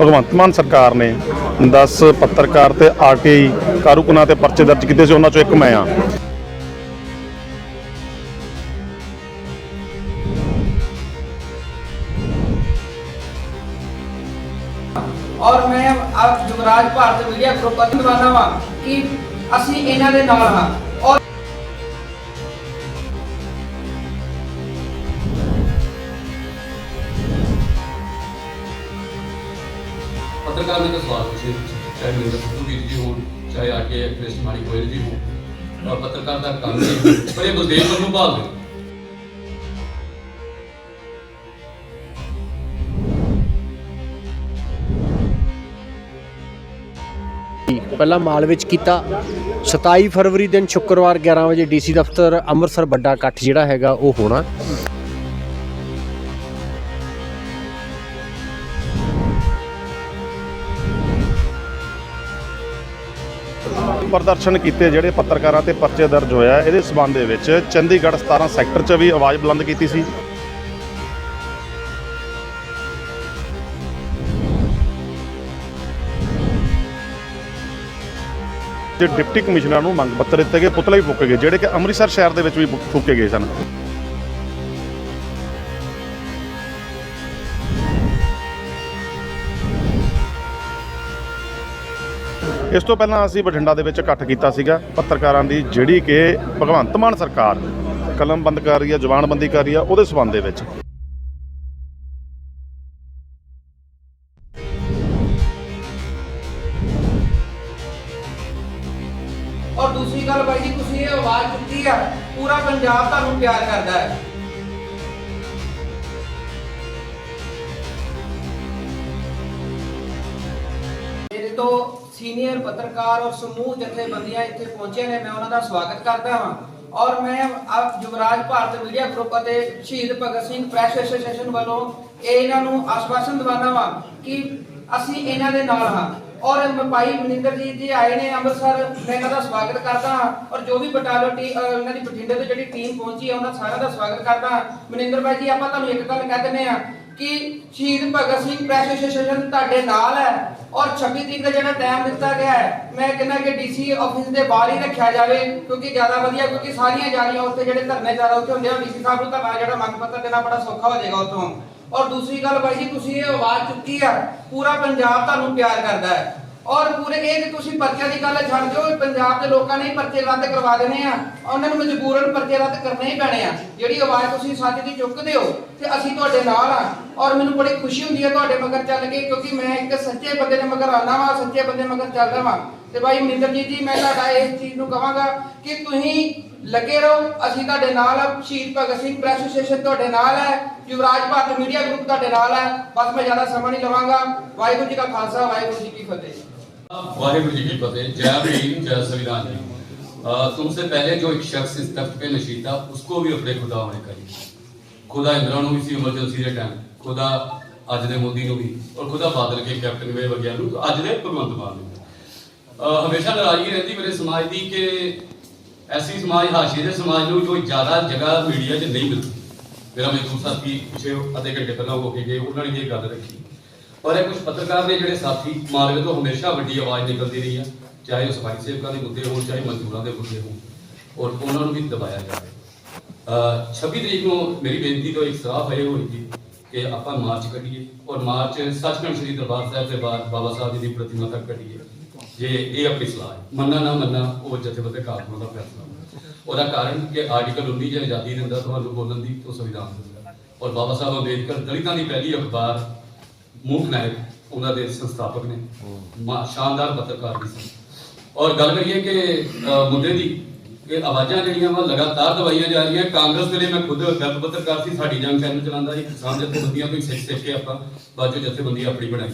ਭਗਵੰਤ ਮਾਨ ਸਰਕਾਰ ਨੇ 10 ਪੱਤਰਕਾਰ ਤੇ ਆਰਟੀਆਈ ਕਾਰਕੁਨਾਂ ਤੇ ਪਰਚੇ ਦਰਜ ਕੀਤੇ ਸੀ, ਉਹਨਾਂ ਚੋਂ ਇੱਕ ਮੈਂ ਆ ਔਰ ਮੈਂ ਆਪ ਯੁਵਰਾਜ ਭਾਰਤ ਮੀਡੀਆ ਗਰੁੱਪ ਦਾ ਦਿਵਾਨਾ ਵਾਂ ਕਿ ਅਸੀਂ ਇਹਨਾਂ ਦੇ ਨਾਲ ਹਾਂ। ਔਰ पत्रकार ने तो सवाल पूछे चाहे महेंद्र सिद्धू वीर जी हों चाहे आके एक्टिविस्ट मारी गोयल जी हों और पत्रकार का काम है पर ये गुरदेव ਨੂੰ ਭਾਲ ਦੇ ਪਹਿਲਾਂ ਮਾਲ ਵਿੱਚ ਕੀਤਾ 27 ਫਰਵਰੀ ਦਿਨ ਸ਼ੁੱਕਰਵਾਰ 11 ਵਜੇ ਡੀਸੀ ਦਫ਼ਤਰ ਅੰਮ੍ਰਿਤਸਰ ਵੱਡਾ ਇਕੱਠ ਜਿਹੜਾ ਹੈਗਾ ਉਹ ਹੋਣਾ ਪ੍ਰਦਰਸ਼ਨ ਕੀਤੇ ਜਿਹੜੇ ਪੱਤਰਕਾਰਾਂ ਤੇ ਪਰਚੇ ਦਰਜ ਹੋਇਆ ਇਹਦੇ ਸਬੰਧ ਦੇ ਵਿੱਚ ਚੰਡੀਗੜ੍ਹ 17 ਸੈਕਟਰ 'ਚ ਵੀ ਆਵਾਜ਼ ਬੁਲੰਦ ਕੀਤੀ ਸੀ। ਤੇ ਡਿਪਟੀ ਕਮਿਸ਼ਨਰ ਨੂੰ ਮੰਗ ਪੱਤਰ ਦਿੱਤੇ ਗਏ। ਪੁਤਲੇ ਵੀ ਫੂਕੇ ਗਏ, ਜਿਹੜੇ ਕਿ ਅੰਮ੍ਰਿਤਸਰ ਸ਼ਹਿਰ ਦੇ ਵਿੱਚ ਵੀ ਫੂਕੇ ਗਏ ਸਨ। ਇਸ ਤੋਂ ਪਹਿਲਾਂ ਅਸੀਂ ਬਠਿੰਡਾ ਦੇ ਵਿੱਚ ਇਕੱਠ ਕੀਤਾ ਸੀਗਾ। ਪੱਤਰਕਾਰਾਂ ਦੀ ਜਿਹੜੀ ਕਿ ਭਗਵੰਤ ਮਾਨ ਸਰਕਾਰ ਕਲਮਬੰਦ ਕਰ ਰਹੀ ਹੈ ਜ਼ੁਬਾਨਬੰਦੀ ਕਰ ਰਹੀ ਹੈ ਉਹਦੇ ਸਬੰਧ ਦੇ ਵਿੱਚ। ਔਰ ਦੂਸਰੀ ਗੱਲ ਬਾਈ ਜੀ, ਤੁਸੀਂ ਇਹ ਆਵਾਜ਼ ਚੁੱਕੀ ਆ, ਪੂਰਾ ਪੰਜਾਬ ਤੁਹਾਨੂੰ ਪਿਆਰ ਕਰਦਾ ਹੈ। ਮੇਰੇ ਤੋਂ ਸੀਨੀਅਰ ਪੱਤਰਕਾਰ ਔਰ ਸਮੂਹ ਜਥੇਬੰਦੀਆਂ ਇੱਥੇ ਪਹੁੰਚੇ ਨੇ, ਮੈਂ ਉਹਨਾਂ ਦਾ ਸਵਾਗਤ ਕਰਦਾ ਹਾਂ ਔਰ ਮੈਂ ਆਪ ਯੁਵਰਾਜ ਭਾਰਤ ਮੀਡੀਆ ਗਰੁੱਪ ਅਤੇ ਸ਼ਹੀਦ ਭਗਤ ਸਿੰਘ ਪ੍ਰੈਸ ਐਸੋਸੀਏਸ਼ਨ ਵੱਲੋਂ ਇਹ ਇਹਨਾਂ ਨੂੰ ਆਸ਼ਵਾਸਨ ਦਿਵਾਨਾ ਵਾਂ ਕਿ ਅਸੀਂ ਇਹਨਾਂ ਦੇ ਨਾਲ ਹਾਂ। ਔਰ ਭਾਈ ਮਨਿੰਦਰ ਜੀ ਜੀ ਆਏ ਨੇ ਅੰਮ੍ਰਿਤਸਰ, ਮੈਂ ਇਹਨਾਂ ਦਾ ਸਵਾਗਤ ਕਰਦਾ ਹਾਂ ਔਰ ਜੋ ਵੀ ਬਟਾਲੋ ਟੀ ਇਹਨਾਂ ਦੀ ਬਠਿੰਡੇ ਤੋਂ ਜਿਹੜੀ ਟੀਮ ਪਹੁੰਚੀ ਹੈ, ਉਹਨਾਂ ਸਾਰਿਆਂ ਦਾ ਸਵਾਗਤ ਕਰਦਾ ਹਾਂ। ਮਨਿੰਦਰ ਭਾਈ ਜੀ, ਆਪਾਂ ਤੁਹਾਨੂੰ ਇੱਕ ਗੱਲ ਕਹਿ ਦਿੰਦੇ ਆ ਕਿ ਸ਼ਹੀਦ ਭਗਤ ਸਿੰਘ ਪ੍ਰੈਸ ਐਸੋਸੀਏਸ਼ਨ ਤੁਹਾਡੇ ਨਾਲ ਹੈ ਔਰ 26 ਤਰੀਕ ਦਾ ਜਿਹੜਾ ਟਾਈਮ ਦਿੱਤਾ ਗਿਆ ਹੈ, ਮੈਂ ਕਹਿੰਦਾ ਕਿ ਡੀਸੀ ਆਫਿਸ ਦੇ ਬਾਹਰ ਹੀ ਰੱਖਿਆ ਜਾਵੇ, ਕਿਉਂਕਿ ਜ਼ਿਆਦਾ ਵਧੀਆ, ਕਿਉਂਕਿ ਸਾਰੀਆਂ ਜਾਲੀਆਂ ਉੱਥੇ ਜਿਹੜੇ ਧਰਨੇ ਜ਼ਿਆਦਾ ਉੱਥੇ ਹੁੰਦੇ ਆ ਡੀਸੀ ਸਾਹਿਬ ਨੂੰ ਤਾਂ ਜਿਹੜਾ ਮੰਗ ਪੱਤਰ ਦੇਣਾ ਬੜਾ ਸੌਖਾ ਹੋ ਜਾਏਗਾ ਉੱਥੋਂ। ਔਰ ਦੂਸਰੀ ਗੱਲ ਬਾਈ ਜੀ, ਤੁਸੀਂ ਇਹ ਆਵਾਜ਼ ਚੁੱਕੀ ਆ, ਪੂਰਾ ਪੰਜਾਬ ਤੁਹਾਨੂੰ ਪਿਆਰ ਕਰਦਾ ਹੈ। ਔਰ ਪੂਰੇ ਇਹ ਕਿ ਤੁਸੀਂ ਪਰਚਿਆਂ ਦੀ ਗੱਲ ਛੱਡ ਦਿਓ ਪੰਜਾਬ ਦੇ ਲੋਕਾਂ ਨੇ ਪਰਚੇ ਰੱਦ ਕਰਵਾ ਦੇਣੇ ਆ। ਉਹਨਾਂ ਨੂੰ ਮਜਬੂਰਨ ਪਰਚੇ ਰੱਦ ਕਰਨੇ ਹੀ ਪੈਣੇ ਆ। ਜਿਹੜੀ ਆਵਾਜ਼ ਤੁਸੀਂ ਸੱਚ ਦੀ ਚੁੱਕਦੇ ਹੋ ਤੇ ਅਸੀਂ ਤੁਹਾਡੇ ਨਾਲ ਆ। ਔਰ ਮੈਨੂੰ ਬੜੀ ਖੁਸ਼ੀ ਹੁੰਦੀ ਹੈ ਤੁਹਾਡੇ ਮਗਰ ਚੱਲ ਕੇ, ਕਿਉਂਕਿ ਮੈਂ ਇੱਕ ਸੱਚੇ ਬੰਦੇ ਦੇ ਮਗਰ ਆਉਣਾ ਵਾਂ, ਸੱਚੇ ਬੰਦੇ ਮਗਰ ਚੱਲਦਾ ਵਾਂ। ਤੇ ਭਾਈ ਮਨਿੰਦਰ ਜੀ ਜੀ ਮੈਂ ਤੁਹਾਡਾ ਇਸ ਚੀਜ਼ ਨੂੰ ਕਹਾਂਗਾ ਕਿ ਤੁਸੀਂ ਲੱਗੇ ਰਹੋ, ਅਸੀਂ ਤੁਹਾਡੇ ਨਾਲ ਆ। ਸ਼ਹੀਦ ਭਗਤ ਸਿੰਘ ਪ੍ਰੈਸ ਐਸੋਸੀਏਸ਼ਨ ਤੁਹਾਡੇ ਨਾਲ ਹੈ, ਯੁਵਰਾਜ ਭਾਰਤ ਮੀਡੀਆ ਗਰੁੱਪ ਤੁਹਾਡੇ ਨਾਲ ਹੈ। ਬਸ ਮੈਂ ਜ਼ਿਆਦਾ ਸਮਾਂ ਨਹੀਂ ਲਵਾਂਗਾ। ਵਾਹਿਗੁਰੂ ਜੀ ਕਾ ਖਾਲਸਾ, ਵਾਹਿਗੁਰੂ ਜੀ ਕੀ ਫਤਿਹ। वाहिगुरु जी की फतेह जय भीम जय संविधान जी अ, तुमसे पहले जो एक शख्स इस तख्त पे नशीद था उसको भी अपने खुदा होने करी खुदा इंदिरा ਨੂੰ ਵੀ ਸੀ ਐਮਰਜੈਂਸੀ ਦੇ ਟਾਈਮ ਖੁਦਾ ਅੱਜ ਦੇ ਮੋਦੀ ਨੂੰ ਵੀ ਔਰ ਖੁਦਾ ਬਾਦਲ ਕੇ ਕੈਪਟਨ ਵੇ ਵਗਿਆ ਨੂੰ ਅੱਜ ਦੇ ਭਗਵੰਤ ਮਾਨ ਨੂੰ ਵੀ। ਅ, ਹਮੇਸ਼ਾ ਨਾਰਾਜ਼ਗੀ ਰਹਿੰਦੀ ਮੇਰੇ ਸਮਾਜ ਦੀ ਕਿ ਐਸੀ ਸਮਾਜ ਹਾਸ਼ੀਏ ਦੇ ਸਮਾਜ ਨੂੰ ਜੋ ਜ਼ਿਆਦਾ ਜਗ੍ਹਾ ਮੀਡੀਆ 'ਚ ਨਹੀਂ ਮਿਲਦੀ ਮੇਰਾ ਮਜ਼ਦੂਰ ਸਾਥੀ ਪਿਛੇ ਅੱਧੇ ਘੰਟੇ ਪਹਿਲਾਂ ਹੋ ਕੇ ਗਏ ਉਹਨਾਂ ਨੇ ਇਹ ਗੱਲ ਰੱਖੀ ਔਰ ਇਹ ਕੁਝ ਪੱਤਰਕਾਰ ਨੇ ਜਿਹੜੇ ਸਾਥੀ ਮਾਲਵੇ ਤੋਂ ਹਮੇਸ਼ਾ ਵੱਡੀ ਆਵਾਜ਼ ਨਿਕਲਦੀ ਰਹੀ ਆ, ਚਾਹੇ ਉਹ ਸਫ਼ਾਈ ਸੇਵਕਾਂ ਦੇ ਮੁੱਦੇ ਹੋਣ, ਚਾਹੇ ਮਜ਼ਦੂਰਾਂ ਦੇ ਮੁੱਦੇ ਹੋਣ, ਔਰ ਉਹਨਾਂ ਨੂੰ ਵੀ ਦਬਾਇਆ ਜਾਵੇ। ਅ 26 ਤਰੀਕ ਨੂੰ ਮੇਰੀ ਬੇਨਤੀ ਤੋਂ ਇੱਕ ਸਲਾਹ ਇਹ ਹੋਈ ਸੀ ਕਿ ਆਪਾਂ ਮਾਰਚ ਕੱਢੀਏ ਔਰ ਮਾਰਚ ਸੱਚਖੰਡ ਸ੍ਰੀ ਦਰਬਾਰ ਸਾਹਿਬ ਦੇ ਬਾਅਦ ਬਾਬਾ ਸਾਹਿਬ ਜੀ ਦੀ ਪ੍ਰਤਿਮਾ ਤੱਕ ਕੱਢੀਏ। ਜੇ ਇਹ ਆਪਣੀ ਸਲਾਹ ਹੈ। ਮੰਨਣਾ ਨਾ ਮੰਨਣਾ, ਉਹ ਜਥੇਬੰਦੀ ਕਾਰਕੁਨਾਂ ਦਾ ਫੈਸਲਾ ਉਹਦਾ ਕਾਰਨ ਕਿ ਆਰਟੀਕਲ 19 ਜੇ ਆਜ਼ਾਦੀ ਦਿੰਦਾ, ਤੁਹਾਨੂੰ ਬੋਲਣ ਦੀ ਉਹ ਸੰਵਿਧਾਨ ਦਿੰਦਾ। ਔਰ ਬਾਬਾ ਸਾਹਿਬ ਅੰਬੇਦਕਰ ਦਲਿਤਾਂ ਦੀ ਪਹਿਲੀ ਅਖਬਾਰ ਮੂਕ ਨਾਇਕ ਉਹਨਾਂ ਦੇ ਸੰਸਥਾਪਕ ਨੇ ਸ਼ਾਨਦਾਰ ਪੱਤਰਕਾਰ ਵੀ ਸੀ ਔਰ ਗੱਲ ਕਰੀਏ ਕਿ ਮੁੱਦੇ ਦੀ, ਕਿ ਆਵਾਜ਼ਾਂ ਜਿਹੜੀਆਂ ਵਾ, ਲਗਾਤਾਰ ਦਵਾਈਆਂ ਜਾ ਰਹੀਆਂ, ਕਾਂਗਰਸ ਵੇਲੇ ਮੈਂ ਖੁਦ ਗਲਤ ਪੱਤਰਕਾਰ ਸੀ, ਸਾਡੀ ਜੰਗ ਚੈਨਲ ਚਲਾਉਂਦਾ ਸੀ, ਕਿਸਾਨ ਜਥੇਬੰਦੀਆਂ ਤੋਂ ਸਿੱਖ ਸਿੱਖ ਕੇ ਆਪਾਂ ਬਾਜੋ ਜਥੇਬੰਦੀ ਆਪਣੀ ਬਣਾਈ।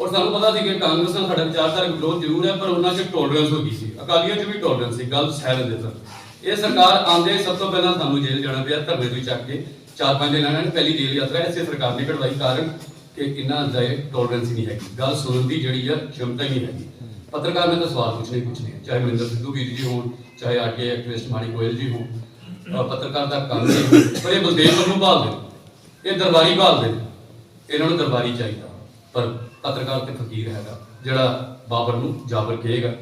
ਔਰ ਸਾਨੂੰ ਪਤਾ ਸੀ ਕਿ ਕਾਂਗਰਸ ਨਾਲ ਸਾਡਾ ਵਿਚਾਰਧਾਰਕ ਵਿਰੋਧ ਜ਼ਰੂਰ ਹੈ, ਪਰ ਉਹਨਾਂ 'ਚ ਟੋਲਰੈਂਸ ਹੋ ਗਈ ਸੀ। ਅਕਾਲੀਆਂ 'ਚ ਵੀ ਟੋਲਰੈਂਸ ਸੀ, ਗੱਲ ਸਹਿ ਲੈਂਦੇ ਸਨ। ਇਹ ਸਰਕਾਰ ਆਂਦੇ ਸਭ ਤੋਂ ਪਹਿਲਾਂ ਸਾਨੂੰ ਜੇਲ੍ਹ ਜਾਣਾ ਪਿਆ, ਧਰਨੇ ਤੋਂ ਚੱਕ ਕੇ ਚਾਰ ਪੰਜ ਦਿਨ ਇਹਨਾਂ ਨੇ ਪਹਿਲੀ ਜੇਲ੍ਹ ਯਾਤਰਾ ਇਸੇ ਸਰਕਾਰ ਨੇ ਕਢਵਾਈ, ਕਾਰਨ ਕਿ ਇੰਨਾ ਜ਼ਿਆਦਾ ਟੋਲਰੈਂਸ ਨਹੀਂ ਹੈਗੀ। ਗੱਲ ਸੁਣਨ ਦੀ ਜਿਹੜੀ ਆ, ਸ਼ਮਤਾ ਨਹੀਂ ਹੈਗੀ। ਪੱਤਰਕਾਰ ਨੇ ਤਾਂ ਸਵਾਲ ਪੁੱਛਣੇ ਪੁੱਛਣੇ ਚਾਹੇ ਮਨਿੰਦਰ ਸਿੱਧੂ ਵੀਰ ਜੀ ਹੋਣ, ਚਾਹੇ ਆਰਟੀਆਈ ਐਕਟਿਵਿਸਟ ਮਾਣੀ ਗੋਇਲ ਜੀ ਹੋਣ ਪੱਤਰਕਾਰ ਦਾ ਕੰਮ ਹੈ ਪਰ ਇਹ ਬਲਦੇਵ ਨੂੰ ਭਾਲ ਦੇ ਇਹ ਦਰਬਾਰੀ ਭਾਲ ਦੇ ਇਹਨਾਂ ਨੂੰ ਦਰਬਾਰੀ ਚਾਹੀਦਾ। ਪਰ ਪੱਤਰਕਾਰ ਤੇ ਫਕੀਰ ਹੈਗਾ, ਜਿਹੜਾ ਬਾਬਰ ਨੂੰ ਜਾਬਰ ਕਹੇਗਾ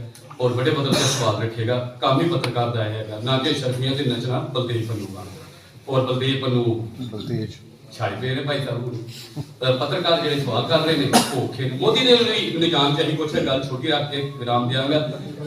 ਔਰ ਵੱਡੇ ਪੱਧਰ ਤੇ ਸਵਾਲ ਰੱਖੇਗਾ। ਕੰਮ ਹੀ ਪੱਤਰਕਾਰ ਦਾ ਹੈਗਾ। ਨਾ ਕਿ ਸ਼ਰਮੀਆਂ ਤੇ ਨਚਣਾ ਬਲਦੇਵ ਨੂੰ ਔਰ ਬਲਦੇਵ ਨੂੰ ਬਲਦੇਵ। ਛਾਈ ਪਏ ਨੇ ਭਾਈ ਸਾਹਿਬ ਪੱਤਰਕਾਰ ਜਿਹੜੇ ਸਵਾਲ ਕਰ ਰਹੇ ਨੇ ਉਹ ਔਖੇ ਨੇ ਮੋਦੀ ਨਿਜ਼ਾਮ ਚ ਅਸੀਂ ਕੁਛ ਗੱਲ ਛੋਟੀ ਰੱਖ ਕੇ ਵਿਰਾਮ ਦਿਆਂਗਾ।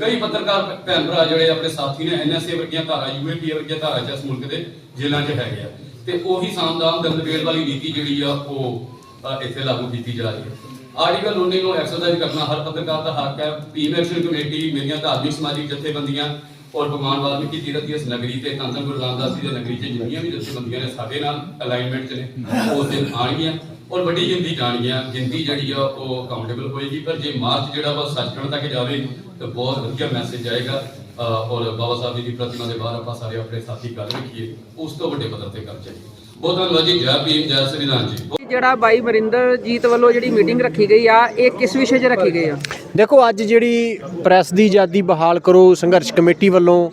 ਕਈ ਪੱਤਰਕਾਰ ਭੈਣ ਭਰਾ ਜਿਹੜੇ ਆਪਣੇ ਸਾਥੀ ਨੇ ਐਨਐਸਏ ਵਰਗੀਆਂ ਧਾਰਾ ਯੂਏਪੀ ਵਰਗੀਆਂ ਧਾਰਾ ਚ ਮੁਲਕ ਦੇ ਜੇਲ੍ਹਾਂ 'ਚ ਹੈਗੇ ਆ। ਤੇ ਉਹੀ ਸਾਮਦਾਨ ਦੰਦਵੇਲ ਵਾਲੀ ਨੀਤੀ ਜਿਹੜੀ ਆ, ਉਹ ਇੱਥੇ ਲਾਗੂ ਕੀਤੀ ਜਾ ਰਹੀ ਹੈ ਆਰਟੀਕਲ 19 ਨੂੰ ਐਕਸਰਸਾਈਜ਼ ਕਰਨਾ ਹਰ ਪੱਤਰਕਾਰ ਦਾ ਹੱਕ ਹੈ। ਪੀਮ ਐਕਸ਼ਨ ਕਮੇਟੀ ਮੇਰੀਆਂ ਧਾਰਮਿਕ, ਸਮਾਜਿਕ ਜਥੇਬੰਦੀਆਂ ਔਰ ਭਗਵਾਨ ਵਾਲਮੀਕੀ ਤੀਰਥ ਦੀ ਇਸ ਨਗਰੀ ਤੇ ਧੰਨ ਗੁਰੂ ਰਾਮਦਾਸ ਜੀ ਦੀ ਨਗਰੀ 'ਚ ਜਿੰਨੀਆਂ ਵੀ ਜਥੇਬੰਦੀਆਂ ਨੇ, ਸਾਡੇ ਨਾਲ ਅਲਾਈਨਮੈਂਟ 'ਚ ਨੇ। ਉਸ ਦਿਨ ਆਣਗੀਆਂ ਔਰ ਵੱਡੀ ਗਿਣਤੀ ਜਾਣਗੀਆਂ। ਗਿਣਤੀ ਜਿਹੜੀ ਆ, ਉਹ ਕਾਊਂਟੇਬਲ ਹੋਏਗੀ। ਪਰ ਜੇ ਮਾਰਚ ਜਿਹੜਾ ਵਾ ਸੱਚਖੰਡ ਤੱਕ ਜਾਵੇ, ਤਾਂ ਬਹੁਤ ਵਧੀਆ ਮੈਸੇਜ ਆਏਗਾ। ਔਰ ਬਾਬਾ ਸਾਹਿਬ ਜੀ ਦੀ ਪ੍ਰਤਿਮਾ ਦੇ ਬਾਹਰ ਆਪਾਂ ਸਾਰੇ ਆਪਣੇ ਸਾਥੀ ਗੱਲ ਰੱਖੀਏ। ਉਸ ਤੋਂ ਵੱਡੇ ਪੱਧਰ ਤੇ ਕਰ ਚਾਹੀਏ ਬਹੁਤ ਧੰਨਵਾਦ ਜੀ। ਜੈ ਭੀਮ, ਜੈ ਸੰਵਿਧਾਨ ਜੀ। ਜਿਹੜਾ ਬਾਈ ਮਰਿੰਦਰ ਜੀਤ ਵੱਲੋਂ ਜਿਹੜੀ ਮੀਟਿੰਗ ਰੱਖੀ ਗਈ ਆ, ਇਹ ਕਿਸ ਵਿਸ਼ੇ 'ਚ ਰੱਖੀ ਗਈ ਆ? ਦੇਖੋ, ਅੱਜ ਜਿਹੜੀ ਪ੍ਰੈਸ ਦੀ ਆਜ਼ਾਦੀ ਬਹਾਲ ਕਰੋ, ਸੰਘਰਸ਼ ਕਮੇਟੀ ਵੱਲੋਂ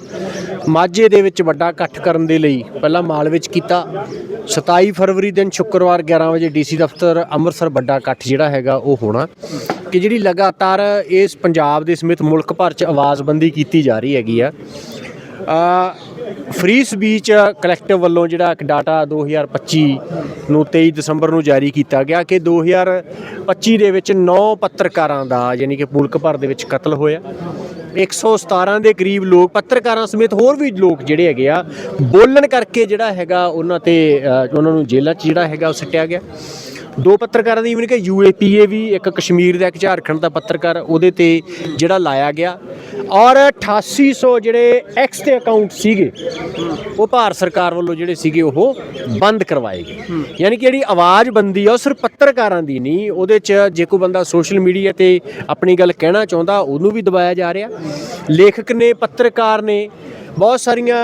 ਮਾਝੇ ਦੇ ਵਿੱਚ ਵੱਡਾ ਇਕੱਠ ਕਰਨ ਦੇ ਲਈ ਪਹਿਲਾਂ ਮਾਲ ਵਿੱਚ ਕੀਤਾ। 27 ਫਰਵਰੀ ਦਿਨ ਸ਼ੁੱਕਰਵਾਰ 11 ਵਜੇ ਡੀਸੀ ਦਫ਼ਤਰ ਅੰਮ੍ਰਿਤਸਰ ਵੱਡਾ ਇਕੱਠ ਜਿਹੜਾ ਹੈਗਾ ਉਹ ਹੋਣਾ। ਕਿ ਜਿਹੜੀ ਲਗਾਤਾਰ ਇਸ ਪੰਜਾਬ ਦੇ ਸਮੇਤ ਮੁਲਕ ਭਰ 'ਚ ਆਵਾਜ਼ਬੰਦੀ ਕੀਤੀ ਜਾ ਰਹੀ ਹੈਗੀ ਆ। ਫ੍ਰੀ ਸਪੀਚ ਕਲੈਕਟਿਵ ਵੱਲੋਂ ਜਿਹੜਾ ਇੱਕ ਡਾਟਾ 2025 ਨੂੰ 23 ਦਸੰਬਰ ਨੂੰ ਜਾਰੀ ਕੀਤਾ ਗਿਆ ਕਿ 2025 ਦੇ ਵਿੱਚ 9 ਪੱਤਰਕਾਰਾਂ ਦਾ ਯਾਨੀ ਕਿ ਮੁਲਕ ਭਰ ਦੇ ਵਿੱਚ ਕਤਲ ਹੋਇਆ। 117 ਦੇ ਕਰੀਬ ਲੋਕ, ਪੱਤਰਕਾਰਾਂ ਸਮੇਤ ਹੋਰ ਵੀ ਲੋਕ ਜਿਹੜੇ ਹੈਗੇ ਆ, ਬੋਲਣ ਕਰਕੇ ਜਿਹੜਾ ਹੈਗਾ ਉਹਨਾਂ ਤੇ ਉਹਨਾਂ ਨੂੰ ਜੇਲ੍ਹਾਂ 'ਚ ਜਿਹੜਾ ਹੈਗਾ ਉਹ ਸੱਟਿਆ ਗਿਆ। ਦੋ ਪੱਤਰਕਾਰਾਂ ਦੀ ਇਵਨ ਕਿ ਯੂਏਪੀਏ ਵੀ, ਇੱਕ ਕਸ਼ਮੀਰ ਦਾ, ਇੱਕ ਝਾਰਖੰਡ ਦਾ ਪੱਤਰਕਾਰ, ਉਹਦੇ ਤੇ ਜਿਹੜਾ ਲਾਇਆ ਗਿਆ। ਔਰ 8800 ਜਿਹੜੇ ਐਕਸ ਤੇ ਅਕਾਊਂਟ ਸੀਗੇ, ਉਹ ਭਾਰਤ ਸਰਕਾਰ ਵੱਲੋਂ ਜਿਹੜੇ ਸੀਗੇ, ਉਹ ਬੰਦ ਕਰਵਾਏ ਗਏ। ਯਾਨੀ ਕਿ ਜਿਹੜੀ ਆਵਾਜ਼ ਬੰਦੀ ਆ, ਉਹ ਸਿਰਫ ਪੱਤਰਕਾਰਾਂ ਦੀ ਨਹੀਂ, ਉਹਦੇ 'ਚ ਜੇ ਕੋਈ ਬੰਦਾ ਸੋਸ਼ਲ ਮੀਡੀਆ ਤੇ ਆਪਣੀ ਗੱਲ ਕਹਿਣਾ ਚਾਹੁੰਦਾ, ਉਹਨੂੰ ਵੀ ਦਬਾਇਆ ਜਾ ਰਿਹਾ। ਲੇਖਕ ਨੇ, ਪੱਤਰਕਾਰ ਨੇ ਬਹੁਤ ਸਾਰੀਆਂ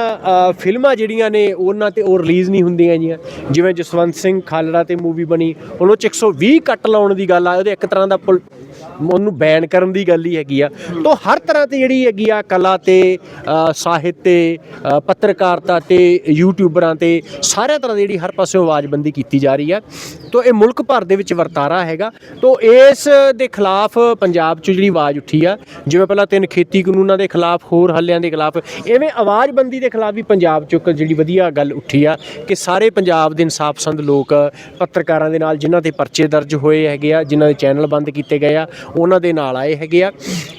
ਫਿਲਮਾਂ ਜਿਹੜੀਆਂ ਨੇ ਉਹਨਾਂ ਤੇ ਉਹ ਰਿਲੀਜ਼ ਨਹੀਂ ਹੁੰਦੀਆਂ ਜੀਆਂ। ਜਿਵੇਂ ਜਸਵੰਤ ਸਿੰਘ ਖਾਲੜਾ ਤੇ ਮੂਵੀ ਬਣੀ ਹੁਣ ਉਹ 'ਚ 120 ਕੱਟ ਲਾਉਣ ਦੀ ਗੱਲ ਆ, ਉਹਦੇ ਇੱਕ ਤਰ੍ਹਾਂ ਦਾ ਪੁਲ- ਉਹਨੂੰ ਬੈਨ ਕਰਨ ਦੀ ਗੱਲ ਹੀ ਹੈਗੀ ਆ। ਤੋਂ ਹਰ ਤਰ੍ਹਾਂ ਤੇ ਜਿਹੜੀ ਹੈਗੀ ਆ ਕਲਾ ਤੇ ਸਾਹਿਤ ਤੇ ਪੱਤਰਕਾਰਤਾ ਤੇ, ਯੂਟਿਊਬਰਾਂ ਤੇ, ਸਾਰਿਆਂ ਤਰ੍ਹਾਂ ਦੀ ਜਿਹੜੀ ਹਰ ਪਾਸਿਓਂ ਆਵਾਜ਼ਬੰਦੀ ਕੀਤੀ ਜਾ ਰਹੀ ਆ। ਤੋਂ ਇਹ ਮੁਲਕ ਭਰ ਦੇ ਵਿੱਚ ਵਰਤਾਰਾ ਹੈਗਾ। ਤੋਂ ਇਸ ਦੇ ਖਿਲਾਫ ਪੰਜਾਬ 'ਚ ਜਿਹੜੀ ਆਵਾਜ਼ ਉੱਠੀ ਆ, ਜਿਵੇਂ ਪਹਿਲਾਂ ਤਿੰਨ ਖੇਤੀ ਕਾਨੂੰਨਾਂ ਦੇ ਖਿਲਾਫ, ਹੋਰ ਹੱਲਿਆਂ ਦੇ ਖਿਲਾਫ, ਐਵੇਂ ਆਵਾਜ਼ਬੰਦੀ ਦੇ ਖਿਲਾਫ ਵੀ ਪੰਜਾਬ 'ਚ ਇੱਕ ਜਿਹੜੀ ਵਧੀਆ ਗੱਲ ਉੱਠੀ ਆ ਕਿ ਸਾਰੇ ਪੰਜਾਬ ਦੇ ਇਨਸਾਫ ਪਸੰਦ ਲੋਕ ਪੱਤਰਕਾਰਾਂ ਦੇ ਨਾਲ ਜਿਨ੍ਹਾਂ ਤੇ ਪਰਚੇ ਦਰਜ ਹੋਏ ਹੈਗੇ ਆ, ਜਿਨ੍ਹਾਂ ਦੇ ਚੈਨਲ ਬੰਦ ਕੀਤੇ ਗਏ ਆ ਉਹਨਾਂ ਦੇ ਨਾਲ ਆਏ ਹੈਗੇ ਆ।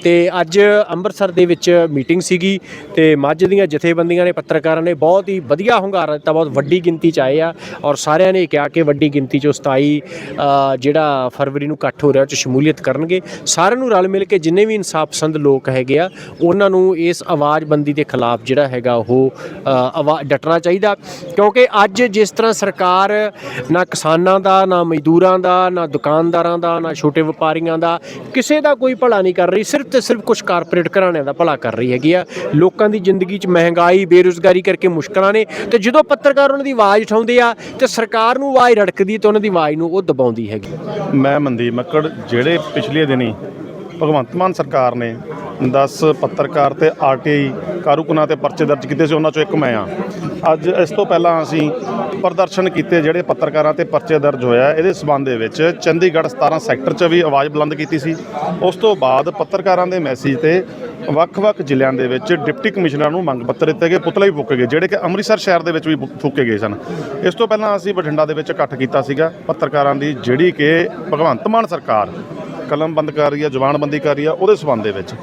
ਤੇ ਅੱਜ ਅੰਮ੍ਰਿਤਸਰ ਦੇ ਵਿੱਚ ਮੀਟਿੰਗ ਸੀਗੀ ਤੇ ਮੱਝ ਦੀਆਂ ਜਥੇਬੰਦੀਆਂ ਨੇ ਪੱਤਰਕਾਰਾਂ ਨੇ ਬਹੁਤ ਹੀ ਵਧੀਆ ਹੁੰਗਾਰਾ ਦਿੱਤਾ ਬਹੁਤ ਵੱਡੀ ਗਿਣਤੀ ਚ ਆਏ ਆ ਔਰ ਸਾਰਿਆਂ ਨੇ ਕਿਹਾ ਕਿ ਵੱਡੀ ਗਿਣਤੀ ਚ 27 ਅ, ਜਿਹੜਾ ਫਰਵਰੀ ਨੂੰ ਇਕੱਠ ਹੋ ਰਿਹਾ ਉਹ ਚ ਸ਼ਮੂਲੀਅਤ ਕਰਨਗੇ। ਸਾਰਿਆਂ ਨੂੰ ਰਲ ਮਿਲ ਕੇ ਜਿੰਨੇ ਵੀ ਇਨਸਾਫ ਪਸੰਦ ਲੋਕ ਹੈਗੇ ਆ ਉਹਨਾਂ ਨੂੰ ਇਸ ਆਵਾਜ਼ਬੰਦੀ ਦੇ ਖਿਲਾਫ ਜਿਹੜਾ ਹੈਗਾ ਉਹ ਆਵਾ ਡਟਣਾ ਚਾਹੀਦਾ। ਕਿਉਂਕਿ ਅੱਜ ਜਿਸ ਤਰ੍ਹਾਂ ਸਰਕਾਰ ਨਾ ਕਿਸਾਨਾਂ ਦਾ ਨਾ ਮਜ਼ਦੂਰਾਂ ਦਾ ਨਾ ਦੁਕਾਨਦਾਰਾਂ ਦਾ ਨਾ ਛੋਟੇ ਵਪਾਰੀਆਂ ਦਾ ਕਿਸੇ ਦਾ ਕੋਈ ਭਲਾ ਨਹੀਂ ਕਰ ਰਹੀ, ਸਿਰਫ ਤੇ ਸਿਰਫ ਕੁਝ ਕਾਰਪੋਰੇਟ ਘਰਾਣਿਆਂ ਦਾ ਭਲਾ ਕਰ ਰਹੀ ਹੈਗੀ ਆ। ਲੋਕਾਂ ਦੀ ਜ਼ਿੰਦਗੀ 'ਚ ਮਹਿੰਗਾਈ, ਬੇਰੁਜ਼ਗਾਰੀ ਕਰਕੇ ਮੁਸ਼ਕਲਾਂ ਨੇ ਤੇ ਜਦੋਂ ਪੱਤਰਕਾਰ ਉਹਨਾਂ ਦੀ ਆਵਾਜ਼ ਉਠਾਉਂਦੇ ਆ ਤੇ ਸਰਕਾਰ ਨੂੰ ਆਵਾਜ਼ ਰੜਕਦੀ ਤੇ ਉਹਨਾਂ ਦੀ ਆਵਾਜ਼ ਨੂੰ ਉਹ ਦਬਾਉਂਦੀ ਹੈਗੀ। ਮੈਂ ਮਨਦੀਪ ਮੱਕੜ, ਜਿਹੜੇ ਪਿਛਲੇ ਦਿਨੀ ਭਗਵੰਤ ਮਾਨ ਸਰਕਾਰ ਨੇ 10 ਪੱਤਰਕਾਰ ਤੇ ਆਰਟੀਆਈ ਕਾਰਕੁਨਾਂ ਤੇ ਪਰਚੇ ਦਰਜ ਕੀਤੇ ਸੀ, ਉਹਨਾਂ ਚੋਂ ਇੱਕ ਮੈਂ ਆ ਅੱਜ ਇਸ ਤੋਂ ਪਹਿਲਾਂ ਅਸੀਂ ਪ੍ਰਦਰਸ਼ਨ ਕੀਤੇ ਜਿਹੜੇ ਪੱਤਰਕਾਰਾਂ ਤੇ ਪਰਚੇ ਦਰਜ ਹੋਇਆ। ਇਹਦੇ ਸਬੰਧ ਦੇ ਵਿੱਚ ਚੰਡੀਗੜ੍ਹ 17 ਸੈਕਟਰ 'ਚ ਵੀ ਆਵਾਜ਼ ਬੁਲੰਦ ਕੀਤੀ ਸੀ। ਉਸ ਤੋਂ ਬਾਅਦ ਪੱਤਰਕਾਰਾਂ ਦੇ ਮੈਸੇਜ ਤੇ ਵੱਖ-ਵੱਖ ਜ਼ਿਲ੍ਹਿਆਂ ਦੇ ਵਿੱਚ ਡਿਪਟੀ ਕਮਿਸ਼ਨਰਾਂ ਨੂੰ ਮੰਗ ਪੱਤਰ ਦਿੱਤੇ ਗਏ, ਪੁਤਲੇ ਵੀ ਫੂਕੇ ਗਏ, ਜਿਹੜੇ ਕਿ ਅੰਮ੍ਰਿਤਸਰ ਸ਼ਹਿਰ ਦੇ ਵਿੱਚ ਵੀ ਫੂ- ਫੂਕੇ ਗਏ ਸਨ। ਇਸ ਤੋਂ ਪਹਿਲਾਂ ਅਸੀਂ ਬਠਿੰਡਾ ਦੇ ਵਿੱਚ ਇਕੱਠ ਕੀਤਾ ਸੀਗਾ। ਪੱਤਰਕਾਰਾਂ ਦੀ ਜਿਹੜੀ ਕਿ ਭਗਵੰਤ ਮਾਨ ਸਰਕਾਰ ਕਲਮਬੰਦ ਕਰ ਰਹੀ ਆ ਜ਼ੁਬਾਨਬੰਦੀ ਕਰ ਰਹੀ ਆ, ਉਹਦੇ ਸਬੰਧ ਦੇ ਵਿੱਚ।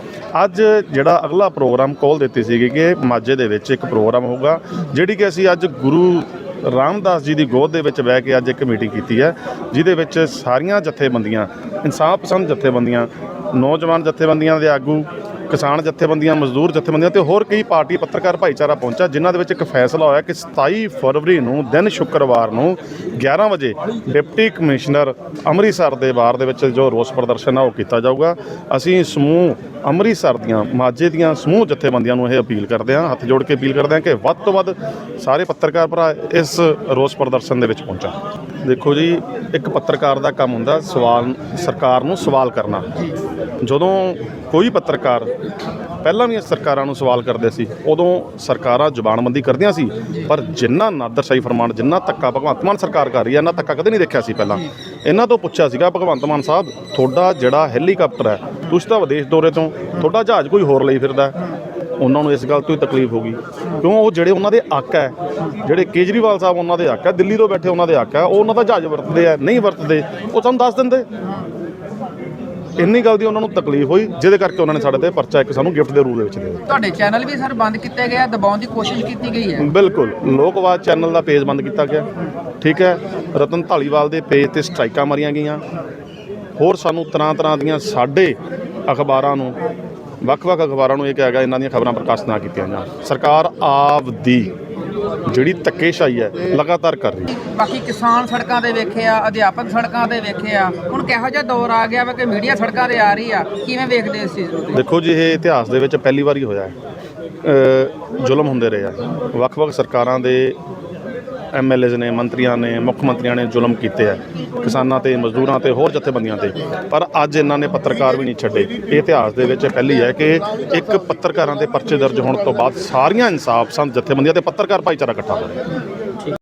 ਅੱਜ ਜਿਹੜਾ ਅਗਲਾ ਪ੍ਰੋਗਰਾਮ ਕੋਲ ਦਿੱਤੀ ਸੀਗੀ ਕਿ ਮਾਝੇ ਦੇ ਵਿੱਚ ਇੱਕ ਪ੍ਰੋਗਰਾਮ ਹੋਊਗਾ, ਜਿਹੜੀ ਕਿ ਅਸੀਂ ਅੱਜ ਗੁਰੂ ਰਾਮਦਾਸ ਜੀ ਦੀ ਗੋਦ ਦੇ ਵਿੱਚ ਬਹਿ ਕੇ ਅੱਜ ਇੱਕ ਮੀਟਿੰਗ ਕੀਤੀ ਹੈ, ਜਿਹਦੇ ਵਿੱਚ ਸਾਰੀਆਂ ਜਥੇਬੰਦੀਆਂ, ਇਨਸਾਫ ਪਸੰਦ ਜਥੇਬੰਦੀਆਂ, ਨੌਜਵਾਨ ਜਥੇਬੰਦੀਆਂ ਦੇ ਆਗੂ ਕਿਸਾਨ ਜਥੇਬੰਦੀਆਂ, ਮਜ਼ਦੂਰ ਜਥੇਬੰਦੀਆਂ ਤੇ ਹੋਰ ਕਈ ਪਾਰਟੀ ਪੱਤਰਕਾਰ ਭਾਈਚਾਰਾ ਪਹੁੰਚਾ, ਜਿਨ੍ਹਾਂ ਦੇ ਵਿੱਚ ਇੱਕ ਫੈਸਲਾ ਹੋਇਆ ਕਿ 27 ਫਰਵਰੀ ਨੂੰ, ਦਿਨ ਸ਼ੁੱਕਰਵਾਰ ਨੂੰ 11 ਵਜੇ ਡਿਪਟੀ ਕਮਿਸ਼ਨਰ ਅੰਮ੍ਰਿਤਸਰ ਦੇ ਬਾਹਰ ਦੇ ਵਿੱਚ ਜੋ ਰੋਸ ਪ੍ਰਦਰਸ਼ਨ ਆ, ਉਹ ਕੀਤਾ ਜਾਊਗਾ। ਅਸੀਂ ਸਮੂਹ ਅੰਮ੍ਰਿਤਸਰ ਦੀਆਂ, ਮਾਝੇ ਦੀਆਂ ਸਮੂਹ ਜਥੇਬੰਦੀਆਂ ਨੂੰ ਇਹ ਅਪੀਲ ਕਰਦੇ ਹਾਂ, ਹੱਥ ਜੋੜ ਕੇ ਅਪੀਲ ਕਰਦੇ ਹਾਂ ਕਿ ਵੱਧ ਤੋਂ ਵੱਧ ਸਾਰੇ ਪੱਤਰਕਾਰ ਭਰਾ ਇਸ ਰੋਸ ਪ੍ਰਦਰਸ਼ਨ ਦੇ ਵਿੱਚ ਪਹੁੰਚਣ ਦੇਖੋ ਜੀ, ਇੱਕ ਪੱਤਰਕਾਰ ਦਾ ਕੰਮ ਹੁੰਦਾ ਸਵਾਲ, ਸਰਕਾਰ ਨੂੰ ਸਵਾਲ ਕਰਨਾ। ਜਦੋਂ ਕੋਈ ਪੱਤਰਕਾਰ ਪਹਿਲਾਂ ਵੀ ਸਰਕਾਰਾਂ ਨੂੰ ਸਵਾਲ ਕਰਦੇ ਸੀ, ਉਦੋਂ ਸਰਕਾਰਾਂ ਜ਼ੁਬਾਨਬੰਦੀ ਕਰਦੀਆਂ ਸੀ, ਪਰ ਜਿੰਨਾ ਨਾਦਰਸ਼ਾਹੀ ਫਰਮਾਨ, ਜਿੰਨਾ ਧੱਕਾ ਭਗਵੰਤ ਮਾਨ ਸਰਕਾਰ ਕਰ ਰਹੀ ਹੈ ਇਹਨਾਂ ਧੱਕਾ ਕਦੇ ਨਹੀਂ ਦੇਖਿਆ ਸੀ ਪਹਿਲਾਂ। ਇਹਨਾਂ ਤੋਂ ਪੁੱਛਿਆ ਸੀਗਾ, ਭਗਵੰਤ ਮਾਨ ਸਾਹਿਬ, ਤੁਹਾਡਾ ਜਿਹੜਾ ਹੈਲੀਕਾਪਟਰ ਹੈ, ਤੁਸੀਂ ਤਾਂ ਵਿਦੇਸ਼ ਦੌਰੇ ਤੋਂ, ਤੁਹਾਡਾ ਜਹਾਜ਼ ਕੋਈ ਹੋਰ ਲਈ ਫਿਰਦਾ ਉਹਨਾਂ ਨੂੰ ਇਸ ਗੱਲ ਤੋਂ ਹੀ ਤਕਲੀਫ ਹੋਗੀ ਕਿਉਂ? ਉਹ ਜਿਹੜੇ ਉਹਨਾਂ ਦੇ ਹੱਕ ਹੈ, ਜਿਹੜੇ ਕੇਜਰੀਵਾਲ ਸਾਹਿਬ ਉਹਨਾਂ ਦੇ ਹੱਕ ਹੈ, ਦਿੱਲੀ ਤੋਂ ਬੈਠੇ ਉਹਨਾਂ ਦੇ ਹੱਕ ਹੈ, ਉਹ ਉਹਨਾਂ ਦਾ ਜਹਾਜ਼ ਵਰਤਦੇ ਆ, ਨਹੀਂ ਵਰਤਦੇ, ਉਹ ਸਾਨੂੰ ਦੱਸ ਦਿੰਦੇ। ਇੰਨੀ ਗੱਲ ਦੀ ਉਹਨਾਂ ਨੂੰ ਤਕਲੀਫ ਹੋਈ ਜਿਹਦੇ ਕਰਕੇ ਉਹਨਾਂ ਨੇ ਸਾਡੇ ਤੇ ਪਰਚਾ ਇੱਕ ਸਾਨੂੰ ਗਿਫਟ ਦੇ ਰੂਪ ਦੇ ਵਿੱਚ ਦੇ ਦਿੱਤਾ। ਤੁਹਾਡੇ ਚੈਨਲ ਵੀ ਸਰ ਬੰਦ ਕੀਤੇ ਗਏ ਆ ਦਬਾਉਣ ਦੀ ਕੋਸ਼ਿਸ਼ ਕੀਤੀ ਗਈ ਹੈ? ਬਿਲਕੁਲ ਲੋਕਵਾਦ ਚੈਨਲ ਦਾ ਪੇਜ ਬੰਦ ਕੀਤਾ ਗਿਆ। ਠੀਕ ਹੈ ਰਤਨ ਢਾਲੀਵਾਲ ਦੇ ਪੇਜ ਤੇ ਸਟ੍ਰਾਈਕਾਂ ਮਾਰੀਆਂ ਗਈਆਂ। ਹੋਰ ਸਾਨੂੰ ਤਰ੍ਹਾਂ ਤਰ੍ਹਾਂ ਦੀਆਂ ਸਾਡੇ ਅਖਬਾਰਾਂ ਨੂੰ ਵੱਖ-ਵੱਖ ਅਖਬਾਰਾਂ ਨੂੰ ਇਹ ਕਿਹਾ ਗਿਆ ਇਹਨਾਂ ਦੀਆਂ ਖਬਰਾਂ ਪ੍ਰਕਾਸ਼ਿਤ ਨਾ ਕੀਤੀਆਂ ਜਾਣ। ਸਰਕਾਰ ਆਪ ਦੀ ਜਿਹੜੀ ਧੱਕੇਸ਼ਾਹੀ ਹੈ ਲਗਾਤਾਰ ਕਰ ਰਹੀ ਹੈ। ਬਾਕੀ ਕਿਸਾਨ ਸੜਕਾਂ ਤੇ ਵੇਖੇ ਆ ਅਧਿਆਪਕ ਸੜਕਾਂ ਤੇ ਵੇਖੇ ਆ ਹੁਣ ਕਿਹੋ ਜਿਹਾ ਦੌਰ ਆ ਗਿਆ ਵਾ ਕਿ ਮੀਡੀਆ ਸੜਕਾਂ ਤੇ ਆ ਰਹੀ ਆ ਕਿਵੇਂ ਵੇਖਦੇ ਇਸ ਚੀਜ਼ ਨੂੰ? ਦੇਖੋ ਜੀ ਇਹ ਇਤਿਹਾਸ ਦੇ ਵਿੱਚ ਪਹਿਲੀ ਵਾਰੀ ਹੋਇਆ ਹੈ। ਅ, ਜ਼ੁਲਮ ਹੁੰਦੇ ਰਹੇ ਆ। ਵੱਖ-ਵੱਖ ਸਰਕਾਰਾਂ ਦੇ ਐਮਐਲਏਜ਼ ਨੇ, ਮੰਤਰੀਆਂ ਨੇ, ਮੁੱਖ ਮੰਤਰੀਆਂ ਨੇ ਜ਼ੁਲਮ ਕੀਤੇ ਆ, ਕਿਸਾਨਾਂ ਤੇ, ਮਜ਼ਦੂਰਾਂ ਤੇ, ਹੋਰ ਜਥੇਬੰਦੀਆਂ ਤੇ। ਪਰ ਅੱਜ ਇਹਨਾਂ ਨੇ ਪੱਤਰਕਾਰ ਵੀ ਨਹੀਂ ਛੱਡੇ। ਇਹ ਇਤਿਹਾਸ ਦੇ ਵਿੱਚ ਪਹਿਲੀ ਹੈ ਕਿ ਇੱਕ ਪੱਤਰਕਾਰਾਂ ਦੇ ਪਰਚੇ ਦਰਜ ਹੋਣ ਤੋਂ ਬਾਅਦ ਸਾਰੀਆਂ ਇਨਸਾਫ ਸੰਤ ਜਥੇਬੰਦੀਆਂ ਤੇ ਪੱਤਰਕਾਰ ਭਾਈਚਾਰਾ ਇਕੱਠਾ ਹੋਇਆ